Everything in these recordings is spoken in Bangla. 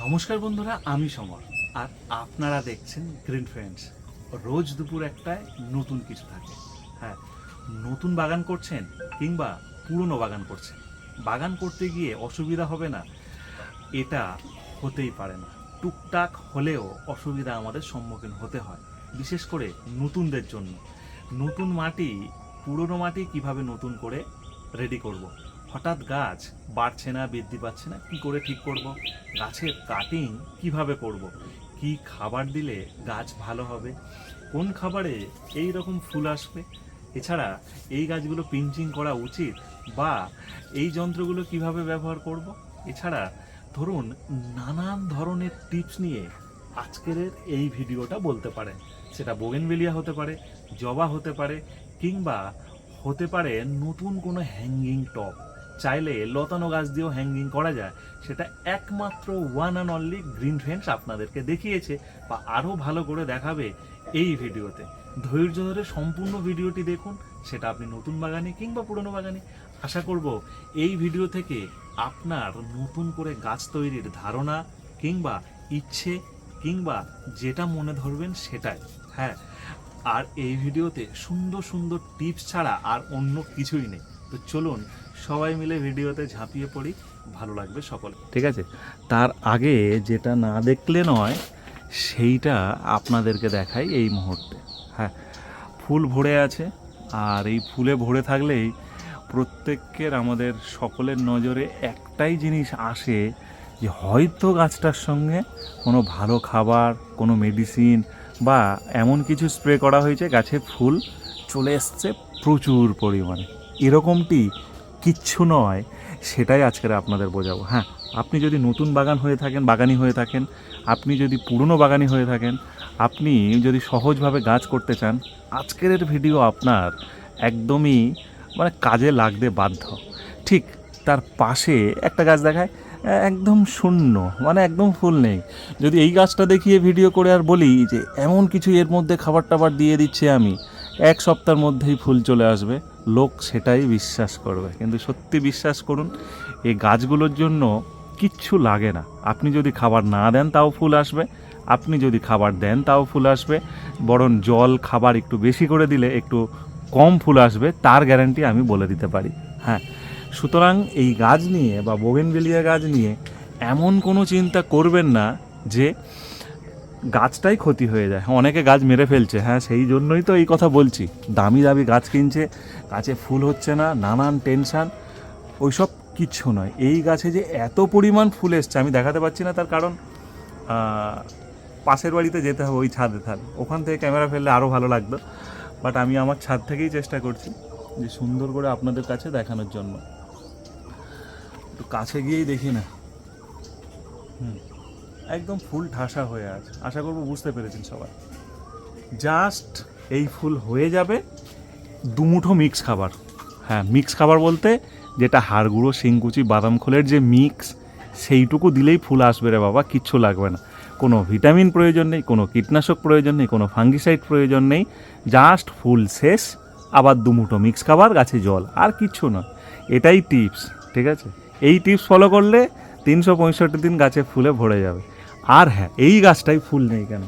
নমস্কার বন্ধুরা, আমি সমর। আর আপনারা দেখছেন গ্রিন ফ্রেন্ডস রোজ দুপুর একটায় নতুন কিছু থাকে। হ্যাঁ নতুন বাগান করছেন কিংবা পুরনো বাগান করছেন? বাগান করতে গিয়ে অসুবিধা হবে না। এটা হতেই পারে না। টুকটাক হলেও অসুবিধা আমাদের সম্মুখীন হতে হয়। বিশেষ করে নতুনদের জন্য। নতুন মাটি, পুরনো মাটি কীভাবে নতুন করে রেডি করব। হঠাৎ গাছ বাড়ছে না, বৃদ্ধি পাচ্ছে না, কি করে ঠিক করব। গাছের কাটিং কীভাবে করব। কি খাবার দিলে গাছ ভালো হবে? কোন খাবারে এই রকম ফুল আসবে? এছাড়া এই গাছগুলো পিঞ্চিং করা উচিত বা এই যন্ত্রগুলো কীভাবে ব্যবহার করব? এছাড়া ধরুন, নানান ধরনের টিপস নিয়ে আজকের এই ভিডিওটা বলতে পারেন। সেটা বোগেনভেলিয়া হতে পারে, জবা হতে পারে, কিংবা হতে পারে নতুন কোনো হ্যাঙ্গিং টপ চাইলে লতানো গাছ দিয়েও হ্যাঙ্গিং করা যায়। সেটা একমাত্র one and only green friends আপনাদেরকে দেখিয়েছে বা আরও ভালো করে দেখাবে এই ভিডিওতে। ধৈর্য ধরে সম্পূর্ণ ভিডিওটি দেখুন, সেটা আপনি নতুন বাগানে কিংবা পুরনো বাগানে। আশা করব এই ভিডিও থেকে আপনার নতুন করে গাছ তৈরির ধারণা কিংবা ইচ্ছে কিংবা যেটা মনে ধরবেন সেটাই হ্যাঁ। আর এই ভিডিওতে সুন্দর সুন্দর টিপস ছাড়া আর অন্য কিছুই নেই। তো চলুন সবাই মিলে ভিডিওতে ঝাঁপিয়ে পড়ি। ভালো লাগবে সকল। ঠিক আছে? তার আগে যেটা না দেখলে নয়, সেইটা আপনাদেরকে দেখাই এই মুহূর্তে। হ্যাঁ ফুল ভরে আছে আর এই ফুলে ভরে থাকলেই প্রত্যেকের আমাদের সকলের নজরে একটাই জিনিস আসে যে হয়তো গাছটার সঙ্গে কোনো ভালো খাবার, কোনো মেডিসিন বা এমন কিছু স্প্রে করা হয়েছে, গাছে ফুল চলে এসছে প্রচুর পরিমাণে। এরকমটি কিচ্ছু নয়, সেটাই আজকের আপনাদের বোঝাবো। হ্যাঁ আপনি যদি নতুন বাগান হয়ে থাকেন, বাগানি হয়ে থাকেন, আপনি যদি পুরনো বাগানি হয়ে থাকেন, আপনি যদি সহজভাবে গাছ করতে চান, আজকের ভিডিও আপনার একদমই মানে কাজে লাগতে বাধ্য। ঠিক তার পাশে একটা গাছ দেখায়, একদম শূন্য মানে একদম ফুল নেই। যদি এই গাছটা দেখিয়ে ভিডিও করে আর বলি যে, এমন কিছু এর মধ্যে খাবার টাবার দিয়ে দিচ্ছি আমি, এক সপ্তাহের মধ্যেই ফুল চলে আসবে। লোক সেটাই বিশ্বাস করবে। কিন্তু সত্যি বিশ্বাস করুন, এই গাছগুলোর জন্য কিচ্ছু লাগে না। আপনি যদি খাবার না দেন, তাও ফুল আসবে। আপনি যদি খাবার দেন, তাও ফুল আসবে। বরং জল, খাবার একটু বেশি করে দিলে একটু কম ফুল আসবে, তার গ্যারান্টি আমি বলে দিতে পারি। হ্যাঁ সুতরাং এই গাছ নিয়ে বা বোগেনভেলিয়া গাছ নিয়ে এমন কোনো চিন্তা করবেন না যে গাছটাই ক্ষতি হয়ে যায়। অনেকে গাছ মেরে ফেলছে। হ্যাঁ সেই জন্যই তো এই কথা বলছি। দামি দামি গাছ কিনছে, গাছে ফুল হচ্ছে না, নানান টেনশান, ওইসব কিচ্ছু নয়। এই গাছে যে এত পরিমাণ ফুল এসছে, আমি দেখাতে পাচ্ছি না, তার কারণ পাশের বাড়িতে যেতে হবে, ওই ছাদে থাল ওখান থেকে ক্যামেরা ফেললে আরও ভালো লাগতো। বাট আমি আমার ছাদ থেকেই চেষ্টা করছি যে সুন্দর করে আপনাদের কাছে দেখানোর জন্য। একটু কাছে গিয়েই দেখি না। হুম। একদম ফুল ঠাসা হয়ে আছে। আশা করব বুঝতে পেরেছেন সবাই। জাস্ট এই ফুল হয়ে যাবে দুমুঠো মিক্স খাবার। হ্যাঁ মিক্স খাবার বলতে যেটা হাড় গুঁড়ো শিংকুচি, বাদাম খোলের যে মিক্স সেইটুকু দিলেই ফুল আসবে রে বাবা, কিচ্ছু লাগবে না। কোনো ভিটামিন প্রয়োজন নেই, কোনো কীটনাশক প্রয়োজন নেই, কোনো ফাঙ্গিসাইড প্রয়োজন নেই। জাস্ট ফুল শেষ, আবার দুমুঠো মিক্স খাবার, গাছে জল, আর কিচ্ছু না। এটাই টিপস ঠিক আছে? এই টিপস ফলো করলে তিনশো পঁয়ষট্টি দিন গাছে ফুলে ভরে যাবে। আর হ্যাঁ এই গাছটাই ফুল নেই কেন?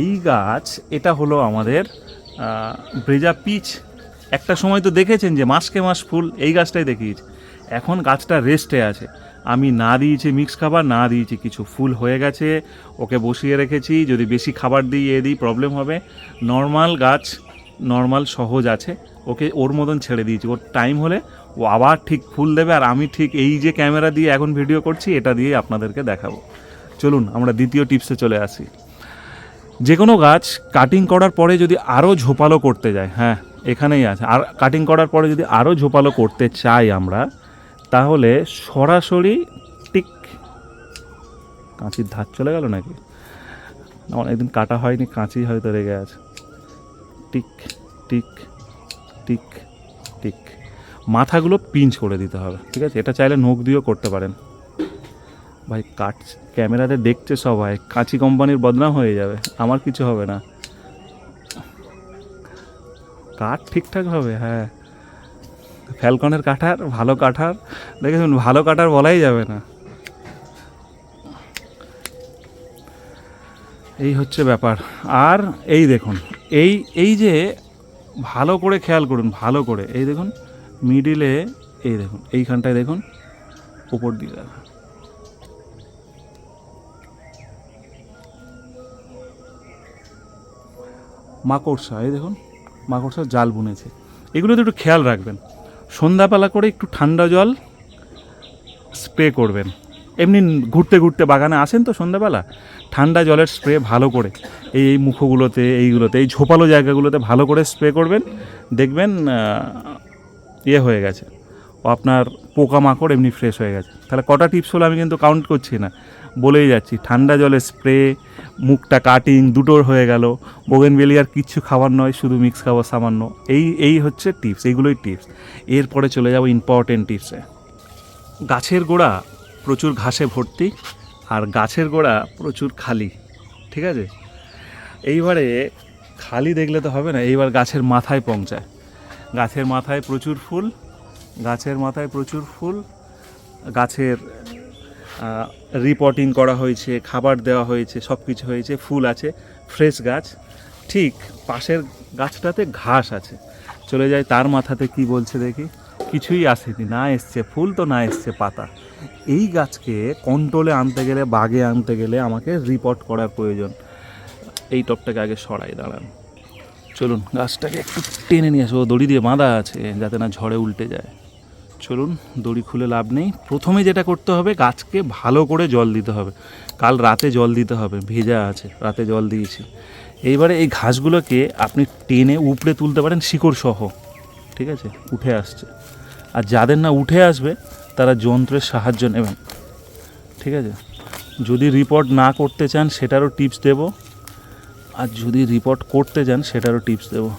এই গাছ, এটা হলো আমাদের ব্রেজা পিচ। একটা সময় তো দেখেছেন যে মাসকে মাস ফুল এই গাছটাই দেখিয়েছে। এখন গাছটা রেস্টে আছে। আমি না দিয়েছি মিক্স খাবার, না দিয়েছি কিছু। ফুল হয়ে গেছে, ওকে বসিয়ে রেখেছি। যদি বেশি খাবার দিই, এ দিই প্রবলেম হবে। নর্মাল গাছ নর্মাল সহজ আছে। ওকে ওর মতন ছেড়ে দিয়েছি। ওর টাইম হলে ও আবার ঠিক ফুল দেবে। আর আমি ঠিক এই যে ক্যামেরা দিয়ে এখন ভিডিও করছি, এটা দিয়ে আপনাদেরকে দেখাবো। চলুন আমরা দ্বিতীয় টিপসে চলে আসি। যে কোনো গাছ কাটিং করার পরে যদি আরও ঝোপালো করতে যায় হ্যাঁ এখানেই আছে। আর কাটিং করার পরে যদি আরও ঝোপালো করতে চাই আমরা, তাহলে সরাসরি টিক, কাঁচির ধার চলে গেল নাকি? অনেকদিন কাটা হয়নি, কাঁচি হয়তো রেগে আছে। Tick tick tick tick. মাথাগুলো পিঞ্চ করে দিতে হবে, ঠিক আছে? এটা চাইলে নখ দিয়েও করতে পারেন। ভাই কাট ক্যামেরাতে দেখছে সবাই কাঁচি কোম্পানির বদনাম হয়ে যাবে। আমার কিছু হবে না। কাঠ ঠিকঠাক হবে হ্যাঁ। ফ্যালকনের কাঠার, ভালো কাঠার, দেখেছেন, ভালো কাঠার বলাই যাবে না। এই হচ্ছে ব্যাপার। আর এই দেখুন, এই এই যে ভালো করে খেয়াল করুন, ভালো করে। এই দেখুন মিডিলে এই দেখুন, এইখানটায় দেখুন, উপর দেখা মাকড়সা, এই দেখুন মাকড়সা জাল বুনেছে। এগুলোতে একটু খেয়াল রাখবেন। সন্ধ্যাবেলা করে একটু ঠান্ডা জল স্প্রে করবেন। এমনি ঘুরতে ঘুরতে বাগানে আসেন তো সন্ধ্যাবেলা, ঠান্ডা জলের স্প্রে ভালো করে, এই এই মুখোগুলোতে, এইগুলোতে, এই ঝোপালো জায়গাগুলোতে ভালো করে স্প্রে করবেন, দেখবেন ইয়ে হয়ে গেছে। ও আপনার পোকামাকড় এমনি ফ্রেশ হয়ে গেছে। তাহলে কটা টিপস হলো আমি কিন্তু কাউন্ট করছি না। বলেই যাচ্ছি, ঠান্ডা জলে স্প্রে মুখটা কাটিং দুটোর হয়ে গেল। বোগেনবেলিয়ার কিচ্ছু খাবার নয়, শুধু মিক্স খাবার সামান্য। এই এই হচ্ছে টিপস এইগুলোই টিপস এরপরে চলে যাব ইম্পর্টেন্ট টিপসে গাছের গোড়া প্রচুর ঘাসে ভর্তি আর গাছের গোড়া প্রচুর খালি, ঠিক আছে? এইবারে খালি দেখলে তো হবে না, এইবার গাছের মাথায় পৌঁছায়। গাছের মাথায় প্রচুর ফুল, গাছের মাথায় প্রচুর ফুল, গাছের রিপোর্টিং করা হয়েছে, খাবার দেওয়া হয়েছে সব কিছু হয়েছে, ফুল আছে ফ্রেশ গাছ। ঠিক পাশের গাছটাতে ঘাস আছে। চলে যায় তার মাথাতে কি বলছে দেখি। কিছুই আসেনি, না এসছে ফুল তো না এসছে পাতা। এই গাছকে কন্ট্রোলে আনতে গেলে, বাগে আনতে গেলে আমাকে রিপোর্ট করার প্রয়োজন। এই টপটাকে আগে সরাই, দাঁড়ান। চলুন, গাছটাকে একটু টেনে নিয়ে আসব। দড়ি দিয়ে বাঁধা আছে, যাতে না ঝড়ে উল্টে যায়। চলুন, দড়ি খুলে লাভ নেই। প্রথমে যেটা করতে হবে, গাছকে ভালো করে জল দিতে হবে। কাল রাতে জল দিতে হবে, ভেজা আছে, রাতে জল দিয়েছি। এইবারে এই ঘাসগুলোকে আপনি টেনে উপড়ে তুলতে পারেন শিকড় সহ ঠিক আছে? উঠে আসছে। আর যাদের না উঠে আসবে, তারা যন্ত্রের সাহায্য নেবেন। ঠিক আছে? যদি রিপোর্ট না করতে চান, সেটারও টিপস দেব। আর যদি রিপোর্ট করতে চান সেটারও টিপস দেব।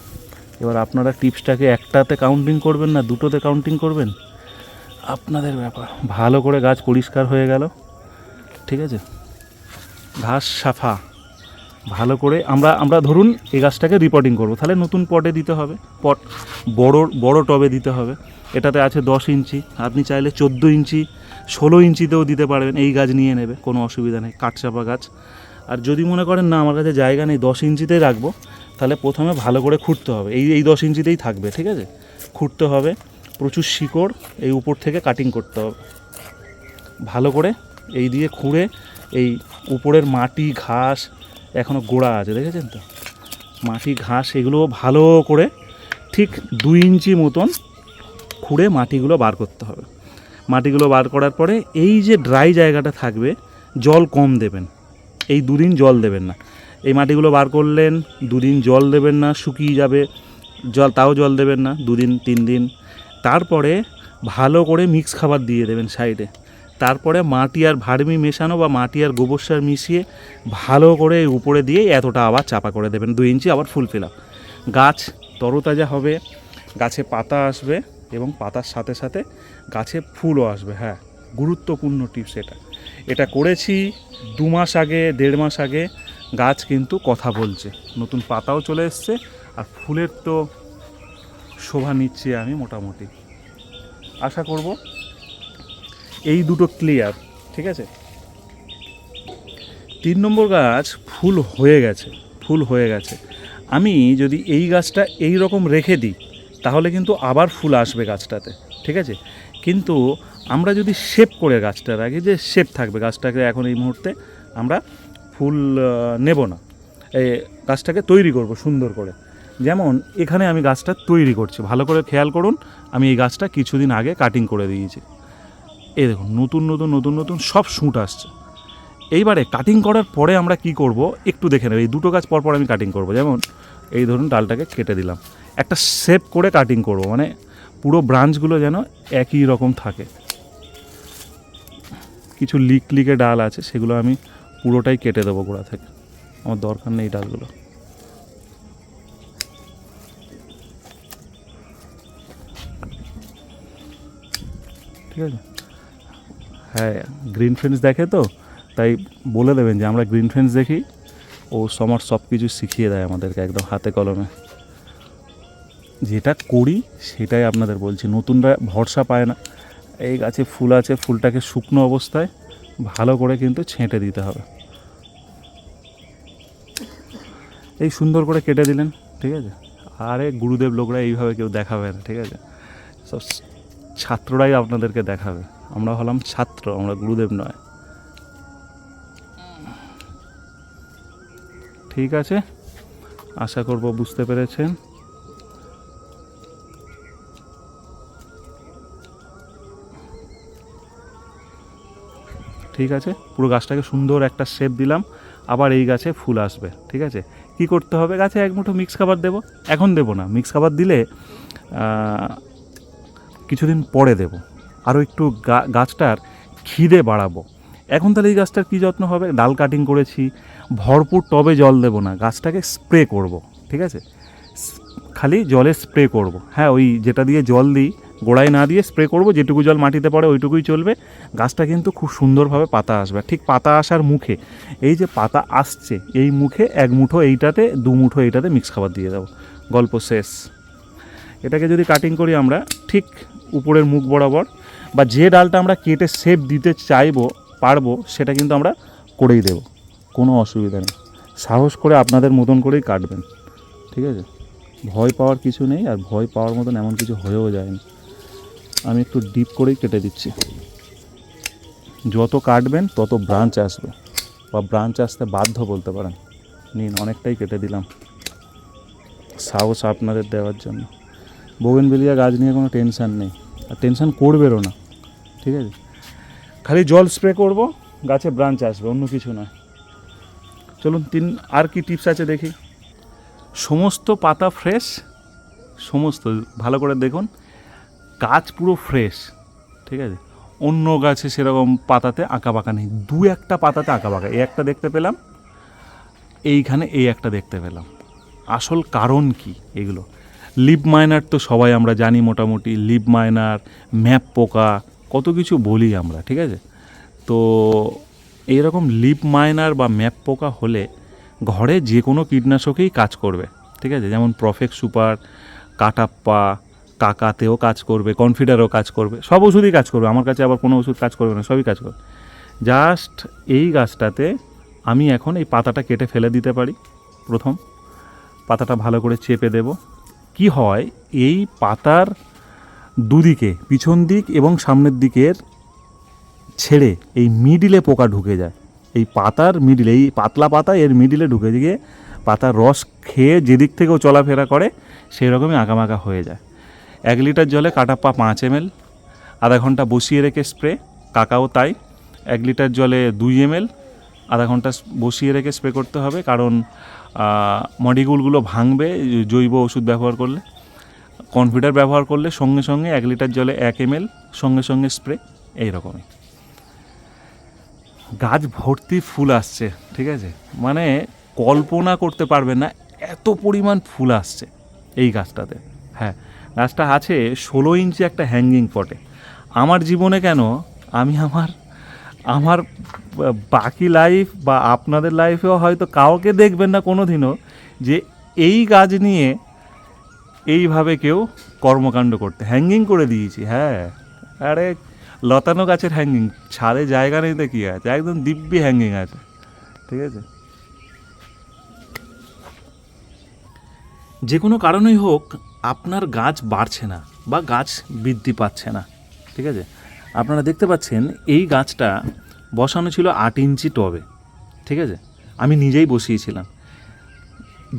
এবার আপনারা টিপসটাকে একটাতে কাউন্টিং করবেন না, দুটোতে কাউন্টিং করবেন? আপনাদের ব্যাপার। ভালো করে গাছ পরিষ্কার হয়ে গেল, ঠিক আছে? ঘাস সাফা, ভালো করে আমরা আমরা ধরুন এই গাছটাকে রিপোর্টিং করব। তাহলে নতুন পটে দিতে হবে, পট বড় বড় টবে দিতে হবে। এটাতে আছে দশ ইঞ্চি, আপনি চাইলে চোদ্দ ইঞ্চি, ষোলো ইঞ্চিতেও দিতে পারবেন, এই গাছ নিয়ে নেবে, কোনো অসুবিধা নেই কাঠচাপা গাছ। আর যদি মনে করেন, না, আমার কাছে জায়গা নেই, দশ ইঞ্চিতেই রাখব, তাহলে প্রথমে ভালো করে খুঁড়তে হবে, এই এই দশ ইঞ্চিতেই থাকবে, ঠিক আছে? খুঁড়তে হবে প্রচুর শিকড় এই উপর থেকে কাটিং করতে হবে। ভালো করে এই দিয়ে খুঁড়ে এই উপরের মাটি, ঘাস এখনও গোড়া আছে, দেখেছেন তো? মাটি, ঘাস এগুলো ভালো করে ঠিক দুই ইঞ্চি মতন খুঁড়ে মাটিগুলো বার করতে হবে। মাটিগুলো বার করার পরে এই যে ড্রাই জায়গাটা থাকবে, জল কম দেবেন। এই দুদিন জল দেবেন না। এই মাটিগুলো বার করলেন, দুদিন জল দেবেন না, শুকিয়ে যাবে। জল, তাও জল দেবেন না, দুদিন, তিন দিন তারপরে ভালো করে মিক্স খাবার দিয়ে দেবেন সাইডে। তারপরে মাটি আর ভার্মি মেশানো বা মাটি আর গোবর সার মিশিয়ে ভালো করে উপরে দিয়ে এতটা আবার চাপা করে দেবেন, দুই ইঞ্চি আবার ফুল ফিল গাছ তরতাজা হবে, গাছে পাতা আসবে এবং পাতার সাথে সাথে গাছে ফুলও আসবে হ্যাঁ গুরুত্বপূর্ণ টিপস এটা। এটা করেছি দু মাস আগে, দেড় মাস আগে, গাছ কিন্তু কথা বলছে। নতুন পাতাও চলে এসছে আর ফুলের তো শোভা নিচ্ছি আমি মোটামুটি। আশা করব এই দুটো ক্লিয়ার ঠিক আছে? তিন নম্বর গাছ ফুল হয়ে গেছে, ফুল হয়ে গেছে। আমি যদি এই গাছটা এই রকম রেখে দিই, তাহলে কিন্তু আবার ফুল আসবে গাছটাতে, ঠিক আছে? কিন্তু আমরা যদি শেপ করে গাছটা রাখি যে শেপ থাকবে গাছটাকে এখন এই মুহূর্তে আমরা ফুল নেব না। এই গাছটাকে তৈরি করব সুন্দর করে। যেমন এখানে আমি গাছটা তৈরি করছি, ভালো করে খেয়াল করুন আমি এই গাছটা কিছুদিন আগে কাটিং করে দিয়েছি। এই দেখুন, নতুন নতুন নতুন নতুন সব শুঁট আসছে। এইবারে কাটিং করার পরে আমরা কি করব, একটু দেখে নেব। এই দুটো গাছ পরপর আমি কাটিং করব। যেমন এই ধরুন ডালটাকে কেটে দিলাম। একটা শেপ করে কাটিং করব মানে পুরো ব্রাঞ্চগুলো যেন একই রকম থাকে। কিছু লিক লিকে ডাল আছে, সেগুলো আমি পুরোটাই কেটে দেবো গোড়া থেকে। আমার দরকার নেই ডালগুলো। ঠিক আছে? হ্যাঁ গ্রিন ফ্রেন্ডস দেখে তো, তাই বলে দেবেন যে আমরা গ্রিন ফ্রেন্ডস দেখি। ও সমার সব কিছু শিখিয়ে দেয় আমাদেরকে একদম হাতে কলমে। যেটা করি, সেটাই আপনাদের বলছি। নতুনরা ভরসা পায় না। এই গাছে ফুল আছে, ফুলটাকে শুকনো অবস্থায় ভালো করে কিন্তু ছেঁটে দিতে হবে। এই সুন্দর করে কেটে দিলেন, ঠিক আছে? আরে গুরুদেব লোকরা এইভাবে কেউ দেখাবে না, ঠিক আছে? সব ছাত্ররাই আপনাদেরকে দেখাবে। আমরা হলাম ছাত্র, আমরা গুরুদেব নয়। ঠিক আছে? আশা করব বুঝতে পেরেছেন। ঠিক আছে? পুরো গাছটাকে সুন্দর একটা শেপ দিলাম। আবার এই গাছে ফুল আসবে। ঠিক আছে? কি করতে হবে? গাছে এক মুঠো মিক্স খাবার দেবো। এখন দেবো না। মিক্স খাবার দিলে কিছুদিন পরে দেব। আরও একটু গাছটার খিদে বাড়াবো। এখন তাহলে এই গাছটার কী যত্ন হবে? ডাল কাটিং করেছি, ভরপুর টবে জল দেবো না, গাছটাকে স্প্রে করব, ঠিক আছে? খালি জলে স্প্রে করব। হ্যাঁ ওই যেটা দিয়ে জল দিই, গোড়ায় না দিয়ে স্প্রে করব, যেটুকু জল মাটিতে পড়ে ওইটুকুই চলবে। গাছটা কিন্তু খুব সুন্দরভাবে পাতা আসবে। ঠিক পাতা আসার মুখে, এই যে পাতা আসছে, এই মুখে এক মুঠো এইটাতে, দু মুঠো এইটাতে মিক্স খাবার দিয়ে দেবো। গল্প শেষ। এটাকে যদি কাটিং করি আমরা, ঠিক উপরের মুখ বরাবর বা যে ডালটা আমরা কেটে শেপ দিতে চাইব, পারব, সেটা কিন্তু আমরা করেই দেব। কোনো অসুবিধা নেই। সাহস করে আপনাদের মতন করেই কাটবেন। ঠিক আছে? ভয় পাওয়ার কিছু নেই আর ভয় পাওয়ার মতন এমন কিছু হয়েও যায়নি। আমি একটু ডিপ করেই কেটে দিচ্ছি। যত কাটবেন, তত ব্রাঞ্চ আসবে। বা ব্রাঞ্চ আসতে বাধ্য বলতে পারেন। নিন, অনেকটাই কেটে দিলাম। সাহস আপনাদের দেওয়ার জন্য। বোগেনবেলিয়া গাছ নিয়ে কোনো টেনশান নেই। আর টেনশন করবেরও না। ঠিক আছে? খালি জল স্প্রে করব, গাছে ব্রাঞ্চ আসবে, অন্য কিছু নয়। চলুন, তিন, আর কি টিপস আছে দেখি। সমস্ত পাতা ফ্রেশ সমস্ত, ভালো করে দেখুন। গাছ পুরো ফ্রেশ ঠিক আছে? অন্য গাছে সেরকম পাতাতে আঁকা বাঁকা নেই। দু একটা পাতাতে আঁকা বাঁকা। এই একটা দেখতে পেলাম, এইখানে এই একটা দেখতে পেলাম। আসল কারণ কি এগুলো? লিপ মাইনার তো সবাই আমরা জানি মোটামুটি, লিপ মাইনার, ম্যাপ পোকা, কত কিছু বলি আমরা, ঠিক আছে? তো এইরকম লিপ মাইনার বা ম্যাপ পোকা হলে ঘরে যে কোনো কীটনাশকেই কাজ করবে, ঠিক আছে? যেমন প্রফেক্ট সুপার, কাটাপ্পা, কাকাতেও কাজ করবে, কনফিডারও কাজ করবে, সব ওষুধই কাজ করবে, আমার কাছে আবার কোনো ওষুধ কাজ করবে না, সবই কাজ করবে। জাস্ট এই গাছটাতে আমি এখন এই পাতাটা কেটে ফেলে দিতে পারি, প্রথম। পাতাটা ভালো করে চেপে দেব। কি হয়? এই পাতার দুদিকে, পিছন দিক এবং সামনের দিকের ছেড়ে এই মিডিলে পোকা ঢুকে যায়। এই পাতার মিডিলে, এই পাতলা পাতা এর মিডিলে ঢুকে গিয়ে পাতার রস খেয়ে যেদিক থেকেও চলাফেরা করে সেই রকমই আঁকামাকা হয়ে যায়। এক লিটার জলে কাটাপ্পা পাঁচ এম আধা ঘণ্টা বসিয়ে রেখে স্প্রে, কাকাও তাই। এক লিটার জলে দুই এম আধা ঘণ্টা বসিয়ে রেখে স্প্রে করতে হবে, কারণ মডিগুলগুলো ভাঙবে, জৈব ওষুধ ব্যবহার করলে। কনফিডার ব্যবহার করলে সঙ্গে সঙ্গে এক লিটার জলে এক এম সঙ্গে সঙ্গে স্প্রে, এইরকমই। গাছ ভর্তি ফুল আসছে, ঠিক আছে? মানে কল্পনা করতে পারবেন না, এত পরিমাণ ফুল আসছে এই গাছটাতে। হ্যাঁ গাছটা আছে ষোলো ইঞ্চি একটা হ্যাঙ্গিং পটে আমার জীবনে কেন আমি আমার আমার বাকি লাইফ বা আপনাদের লাইফেও হয়তো কাউকে দেখবেন না কোনো দিনও যে এই গাছ নিয়ে এইভাবে কেউ কর্মকাণ্ড করতে হ্যাঙ্গিং করে দিয়েছি। হ্যাঁ আরে লতানো গাছের হ্যাঙ্গিং ছাদে জায়গা নেই তো কী আছে? একদম দিব্যি হ্যাঙ্গিং আছে। ঠিক আছে? যে কোনো কারণেই হোক, আপনার গাছ বাড়ছে না বা গাছ বৃদ্ধি পাচ্ছে না। ঠিক আছে? আপনারা দেখতে পাচ্ছেন, এই গাছটা বসানো ছিল আট ইঞ্চি টবে, ঠিক আছে? আমি নিজেই বসিয়েছিলাম।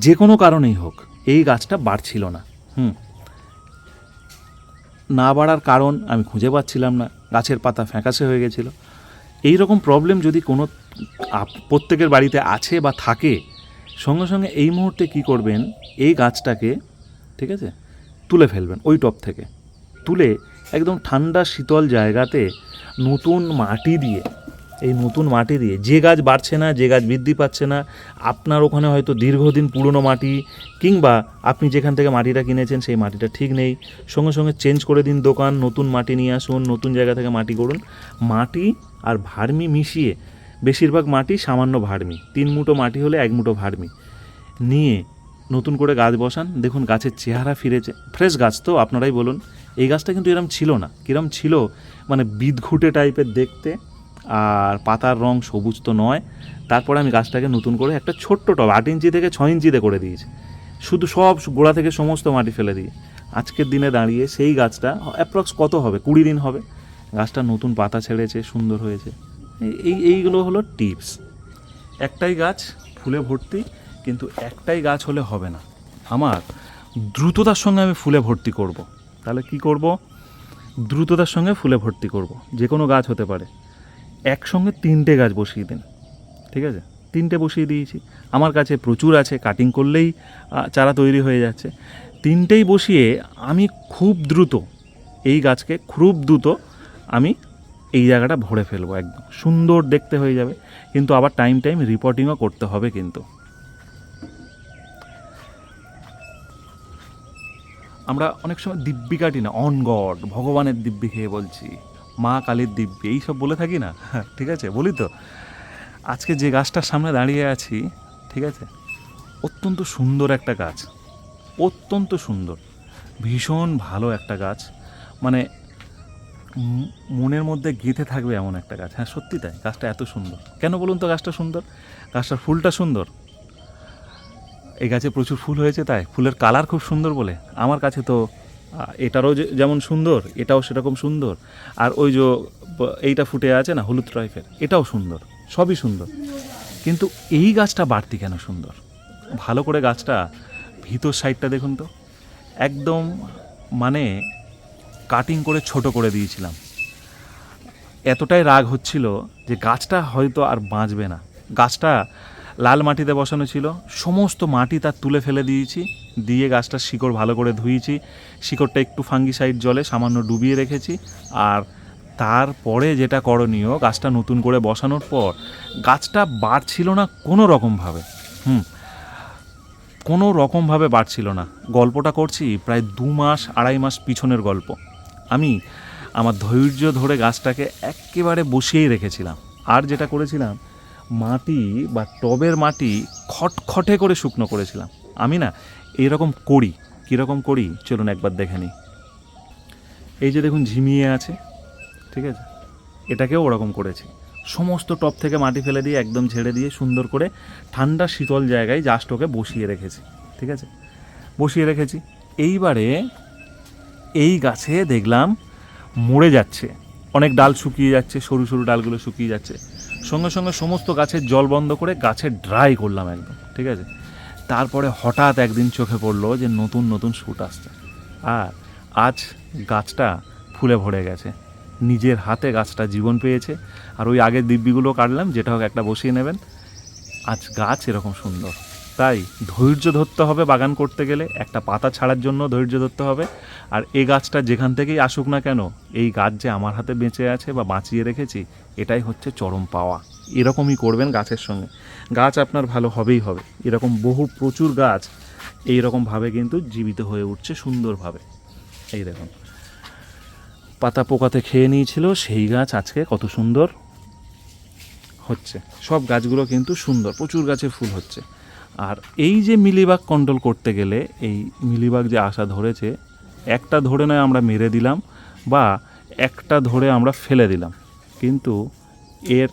যে কোনো কারণেই হোক, এই গাছটা বাড়ছিল না, হুম। না বাড়ার কারণ আমি খুঁজে পাচ্ছিলাম না, গাছের পাতা ফ্যাকাশে হয়ে গেছিল। এই রকম প্রবলেম যদি কোনো প্রত্যেকের বাড়িতে আছে বা থাকে, সঙ্গে সঙ্গে এই মুহূর্তে কি করবেন, এই গাছটাকে, ঠিক আছে, তুলে ফেলবেন, ওই টপ থেকে। তুলে একদম ঠান্ডা, শীতল জায়গাতে নতুন মাটি দিয়ে, এই নতুন মাটি দিয়ে, যে গাছ বাড়ছে না, যে গাছ বৃদ্ধি পাচ্ছে না, আপনার ওখানে হয়তো দীর্ঘদিন পুরনো মাটি, কিংবা আপনি যেখান থেকে মাটিটা কিনেছেন, সেই মাটিটা ঠিক নেই। সঙ্গে সঙ্গে চেঞ্জ করে দিন দোকান, নতুন মাটি নিয়ে আসুন, নতুন জায়গা থেকে মাটি করুন মাটি আর ভার্মি মিশিয়ে, বেশিরভাগ মাটি সামান্য ভার্মি, তিন মুঠো মাটি হলে এক মুঠো ভার্মি। নিয়ে নতুন করে গাছ বসান। দেখুন গাছের চেহারা ফিরেছে। ফ্রেশ গাছ তো, আপনারাই বলুন। এই গাছটা কিন্তু এরম ছিল না, কিরম ছিল মানে বিদঘুটে টাইপের দেখতে, আর পাতার রং সবুজ তো নয়। তারপরে আমি গাছটাকে নতুন করে একটা ছোট্ট টব, আট ইঞ্চি থেকে ছ ইঞ্চিতে করে দিয়েছি। শুধু সব গোড়া থেকে সমস্ত মাটি ফেলে দিয়ে আজকের দিনে দাঁড়িয়ে সেই গাছটা অ্যাপ্রক্স কত হবে? কুড়ি দিন হবে। গাছটা নতুন পাতা ছেড়েছে, সুন্দর হয়েছে। এই, এইগুলো হলো টিপস। একটাই গাছ ফুলে ভর্তি, কিন্তু একটাই গাছ হলে হবে না। আমার দ্রুততার সঙ্গে আমি ফুলে ভর্তি করব। তাহলে কি করব? দ্রুততার সঙ্গে ফুলে ভর্তি করব। যে কোনো গাছ হতে পারে। একসঙ্গে তিনটে গাছ বসিয়ে দিন। ঠিক আছে? তিনটে বসিয়ে দিয়েছি। আমার কাছে প্রচুর আছে কাটিং করলেই চারা তৈরি হয়ে যাচ্ছে। তিনটেই বসিয়ে আমি খুব দ্রুত এই গাছকে খুব দ্রুত আমি এই জায়গাটা ভরে ফেলব একদম। সুন্দর দেখতে হয়ে যাবে। কিন্তু আবার টাইম টাইম রিপোর্টিংও করতে হবে কিন্তু। আমরা অনেক সময় দিব্যি কাটি না অন গড ভগবানের দিব্যি খেয়ে বলছি, মা কালীর দিব্যি এইসব বলে থাকি না, ঠিক আছে, বলি তো? আজকে যে গাছটার সামনে দাঁড়িয়ে আছি, ঠিক আছে, অত্যন্ত সুন্দর একটা গাছ, অত্যন্ত সুন্দর, ভীষণ ভালো একটা গাছ মানে মনের মধ্যে গেঁথে থাকবে এমন একটা গাছ হ্যাঁ সত্যি তাই, গাছটা এত সুন্দর। কেন বলুন তো গাছটা সুন্দর? গাছটার ফুলটা সুন্দর? এই গাছে প্রচুর ফুল হয়েছে তাই। ফুলের কালার খুব সুন্দর বলে। আমার কাছে তো এটারও যেমন সুন্দর, এটাও সেরকম সুন্দর। আর ওই যে এইটা ফুটে আছে না, হলুদ টাইপের এটাও সুন্দর, সবই সুন্দর। কিন্তু এই গাছটা বাড়তি কেন সুন্দর? ভালো করে গাছটা ভিতর সাইডটা দেখুন তো। একদম মানে কাটিং করে ছোট করে দিয়েছিলাম। এতটাই রাগ হচ্ছিল যে গাছটা হয়তো আর বাঁচবে না। গাছটা লাল মাটিতে বসানো ছিল। সমস্ত মাটি তার তুলে ফেলে দিয়েছি। দিয়ে গাছটার শিকড় ভালো করে ধুয়েছি শিকড়টা একটু ফাঙ্গিসাইড জলে সামান্য ডুবিয়ে রেখেছি। আর তারপরে যেটা করণীয়, গাছটা নতুন করে বসানোর পর গাছটা বাড়ছিল না কোনো রকমভাবে হুম কোনো রকমভাবে বাড়ছিল না। গল্পটা করছি প্রায় দু মাস, আড়াই মাস পিছনের গল্প। আমি আমার ধৈর্য ধরে গাছটাকে একেবারে বসিয়েই রেখেছিলাম। আর যেটা করেছিলাম মাটি বা টবের মাটি খটখটে করে শুকনো করেছিলাম। আমি না এরকম করি, কীরকম করি, চলুন একবার দেখে নিই। এই যে দেখুন ঝিমিয়ে আছে, ঠিক আছে? এটাকেও ওরকম করেছি। সমস্ত টপ থেকে মাটি ফেলে দিয়ে, একদম ছেড়ে দিয়ে, সুন্দর করে ঠান্ডা শীতল জায়গায় জাস্ট ওকে বসিয়ে রেখেছি, ঠিক আছে? বসিয়ে রেখেছি। এইবারে এই গাছে দেখলাম মরে যাচ্ছে। অনেক ডাল শুকিয়ে যাচ্ছে, সরু সরু ডালগুলো শুকিয়ে যাচ্ছে। সঙ্গে সঙ্গে সমস্ত গাছের জল বন্ধ করে গাছে ড্রাই করলাম একদম, ঠিক আছে? তারপরে হঠাৎ একদিন চোখে পড়ল যে নতুন নতুন শুট আসছে। আর আজ গাছটা ফুলে ভরে গেছে। নিজের হাতে গাছটা জীবন পেয়েছে। আর ওই আগের দিব্যিগুলো কাটলাম, যেটা হোক একটা বসিয়ে নেবেন। আজ গাছ এরকম সুন্দর। তাই ধৈর্য ধরতে হবে বাগান করতে গেলে। একটা পাতা ছাড়ার জন্য ধৈর্য ধরতে হবে। আর এই গাছটা যেখান থেকেই আসুক না কেন, এই গাছ যে আমার হাতে বেঁচে আছে বা বাঁচিয়ে রেখেছি, এটাই হচ্ছে চরম পাওয়া। এরকমই করবেন গাছের সঙ্গে। গাছ আপনার ভালো হবেই হবে। এরকম বহু প্রচুর গাছ এই রকমভাবে কিন্তু জীবিত হয়ে উঠছে সুন্দরভাবে। এই দেখুন। পাতা পোকাতে খেয়ে নিয়েছিল, সেই গাছ আজকে কত সুন্দর হচ্ছে। সব গাছগুলো কিন্তু সুন্দর, প্রচুর গাছে ফুল হচ্ছে। আর এই যে মিলিবাগ কন্ট্রোল করতে গেলে, এই মিলিবাগ যে আশা ধরেছে, একটা ধরে নয় আমরা মেরে দিলাম বা একটা ধরে আমরা ফেলে দিলাম। কিন্তু এর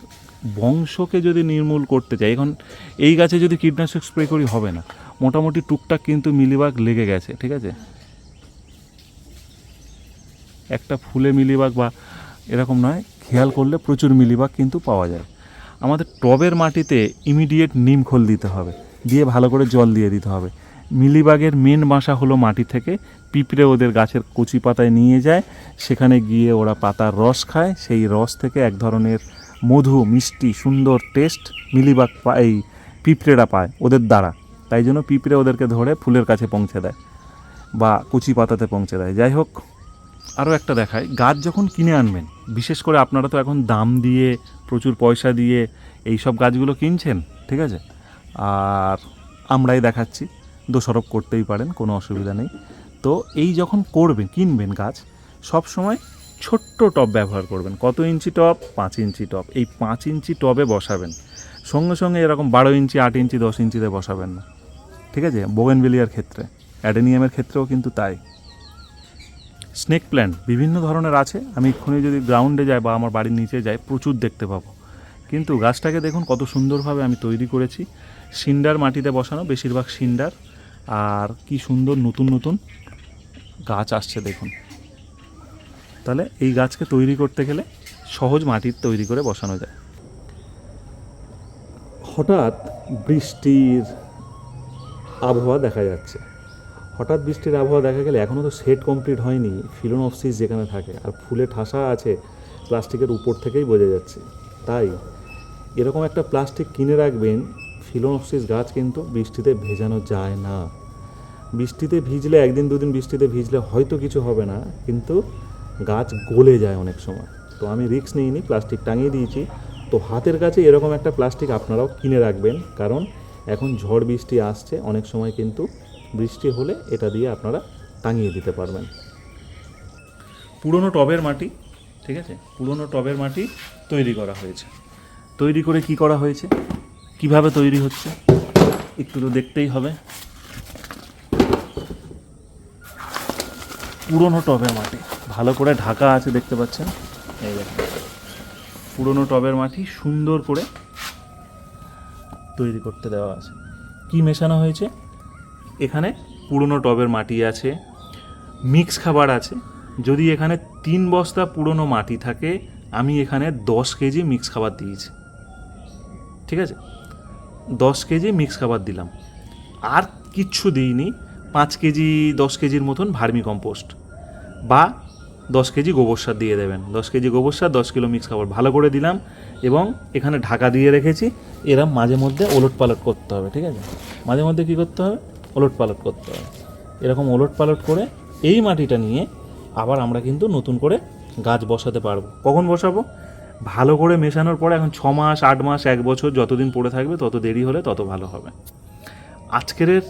বংশকে যদি নির্মূল করতে চাই, এখন এই গাছে যদি কীটনাশক স্প্রে করি হবে না। মোটামুটি টুকটাক কিন্তু মিলিবাগ লেগে গেছে, ঠিক আছে? একটা ফুলে মিলিবাগ বা এরকম নয়, খেয়াল করলে প্রচুর মিলিবাগ কিন্তু পাওয়া যায়। আমাদের টবের মাটিতে ইমিডিয়েট নিম খোল দিতে হবে। দিয়ে ভালো করে জল দিয়ে দিতে হবে। মিলিবাগের মেন বাসা হলো মাটি থেকে, পিঁপড়ে ওদের গাছের কচি পাতায় নিয়ে যায়, সেখানে গিয়ে ওরা পাতার রস খায়, সেই রস থেকে এক ধরনের মধু, মিষ্টি, সুন্দর টেস্ট মিলিবাগ এই পিঁপড়েরা পায় ওদের দ্বারা। তাই জন্য পিঁপড়ে ওদেরকে ধরে ফুলের কাছে পৌঁছে দেয় বা কচি পাতাতে পৌঁছে দেয়। যাই হোক আরও একটা দেখায় গাছ যখন কিনে আনবেন, বিশেষ করে আপনারা তো এখন দাম দিয়ে, প্রচুর পয়সা দিয়ে এই সব গাছগুলো কিনছেন, ঠিক আছে? আর আমরাই দেখাচ্ছি। দোষারোপ করতেই পারেন, কোনো অসুবিধা নেই। তো এই যখন করবেন, কিনবেন গাছ সব সময় ছোট্ট টব ব্যবহার করবেন। কত ইঞ্চি টব? পাঁচ ইঞ্চি টব। এই পাঁচ ইঞ্চি টবে বসাবেন। সঙ্গে সঙ্গে এরকম বারো ইঞ্চি, আট ইঞ্চি, দশ ইঞ্চিতে বসাবেন না। ঠিক আছে? বোগেনভিলিয়ার ক্ষেত্রে। অ্যাডেনিয়ামের ক্ষেত্রেও কিন্তু তাই। স্নেক প্ল্যান্ট বিভিন্ন ধরনের আছে। আমি এক্ষুনি যদি গ্রাউন্ডে যাই বা আমার বাড়ির নিচে যাই, প্রচুর দেখতে পাবো। কিন্তু গাছটাকে দেখুন কত সুন্দরভাবে আমি তৈরি করেছি। সিন্ডার মাটিতে বসানো, বেশিরভাগ সিন্ডার আর কি সুন্দর নতুন নতুন গাছ আসছে, দেখুন। তাহলে এই গাছকে তৈরি করতে গেলে সহজ মাটির তৈরি করে বসানো যায়। হঠাৎ বৃষ্টির আবহাওয়া দেখা যাচ্ছে। হঠাৎ বৃষ্টির আবহাওয়া দেখা গেলে এখনও তো সেট কমপ্লিট হয়নি, ফিলন ফিলোনফসিস যেখানে থাকে। আর ফুলে ঠাসা আছে, প্লাস্টিকের উপর থেকেই বোঝা যাচ্ছে। তাই এরকম একটা প্লাস্টিক কিনে রাখবেন ফিলোনফসিস গাছ কিন্তু বৃষ্টিতে ভেজানো যায় না। বৃষ্টিতে ভিজলে, একদিন, দুদিন বৃষ্টিতে ভিজলে হয়তো কিছু হবে না, কিন্তু গাছ গলে যায় অনেক সময়। তো আমি রিস্ক নিইনি, প্লাস্টিক টাঙিয়ে দিয়েছি। তো হাতের কাছে এরকম একটা প্লাস্টিক আপনারাও কিনে রাখবেন, কারণ এখন ঝড় বৃষ্টি আসছে, অনেক সময় কিন্তু বৃষ্টি হলে এটা দিয়ে আপনারা টাঙিয়ে দিতে পারবেন। পুরনো টবের মাটি, ঠিক আছে? পুরনো টবের মাটি তৈরি করা হয়েছে। তৈরি করে কি করা হয়েছে? কীভাবে তৈরি হচ্ছে? একটু তো দেখতেই হবে। পুরনো টবের মাটি। ভালো করে ঢাকা আছে দেখতে পাচ্ছেন। এই দেখুন। পুরনো টবের মাটি সুন্দর করে তৈরি করতে দেওয়া আছে। কি মেশানো হয়েছে? এখানে পুরনো টবের মাটি আছে। মিক্স খাবার আছে। যদি এখানে তিন বস্তা পুরনো মাটি থাকে, আমি এখানে দশ কেজি মিক্স খাবার দিয়েছি। ঠিক আছে? দশ কেজি মিক্স খাবার দিলাম। আর কিচ্ছু দিইনি, পাঁচ কেজি, দশ কেজির মতন ভার্মি কম্পোস্ট বা দশ কেজি গোবর সার দিয়ে দেবেন। দশ কেজি গোবর সার, দশ কিলো মিক্স খাবার ভালো করে দিলাম এবং এখানে ঢাকা দিয়ে রেখেছি। এরা মাঝে মধ্যে ওলট পালট করতে হবে, ঠিক আছে? মাঝে মধ্যে কী করতে হবে? ওলট পালট করতে হবে। এরকম ওলট পালট করে এই মাটিটা নিয়ে আবার আমরা কিন্তু নতুন করে গাছ বসাতে পারব। কখন বসাবো? ভালো করে মেশানোর পরে এখন ছ মাস, আট মাস, এক বছর যতদিন পড়ে থাকবে, তত দেরি হলে তত ভালো হবে। আজকের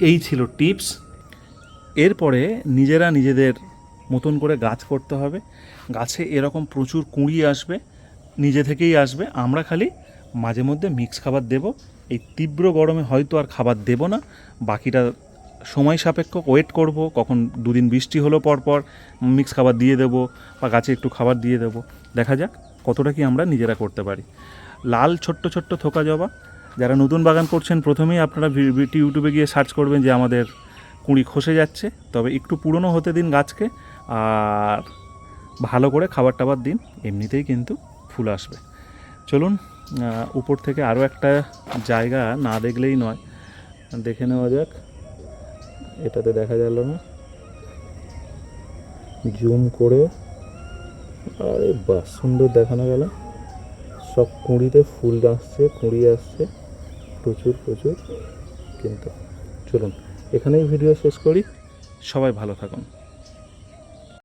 এই ছিল টিপস। এরপরে নিজেরা নিজেদের মতন করে গাছ করতে হবে। গাছে এরকম প্রচুর কুঁড়ি আসবে, নিজে থেকেই আসবে। আমরা খালি মাঝে মধ্যে মিক্স খাবার দেব। এই তীব্র গরমে হয়তো আর খাবার দেব না। বাকিটা সময় সাপেক্ষ ওয়েট করব, কখন দুদিন বৃষ্টি হলো পর পর মিক্স খাবার দিয়ে দেবো বা গাছে একটু খাবার দিয়ে দেবো। দেখা যাক কতটা কি আমরা নিজেরা করতে পারি। লাল ছোট্ট ছোট্ট থোকা জবা, যারা নতুন বাগান করছেন, প্রথমেই আপনারা ইউটিউবে গিয়ে সার্চ করবেন যে আমাদের কুঁড়ি খসে যাচ্ছে। তবে একটু পুরনো হতে দিন গাছকে, আর ভালো করে খাবার টাবার দিন, এমনিতেই কিন্তু ফুল আসবে। চলুন উপর থেকে আরও একটা জায়গা না দেখলেই নয়। দেখে নেওয়া যাক। এটাতে দেখা গেল না। জুম করে, আরে বা সুন্দর দেখানো গেল। সব কুঁড়িতে ফুল আসছে, কুঁড়ি আসছে, প্রচুর প্রচুর। কিন্তু চলুন, এখানেই ভিডিও শেষ করি। সবাই ভালো থাকুন।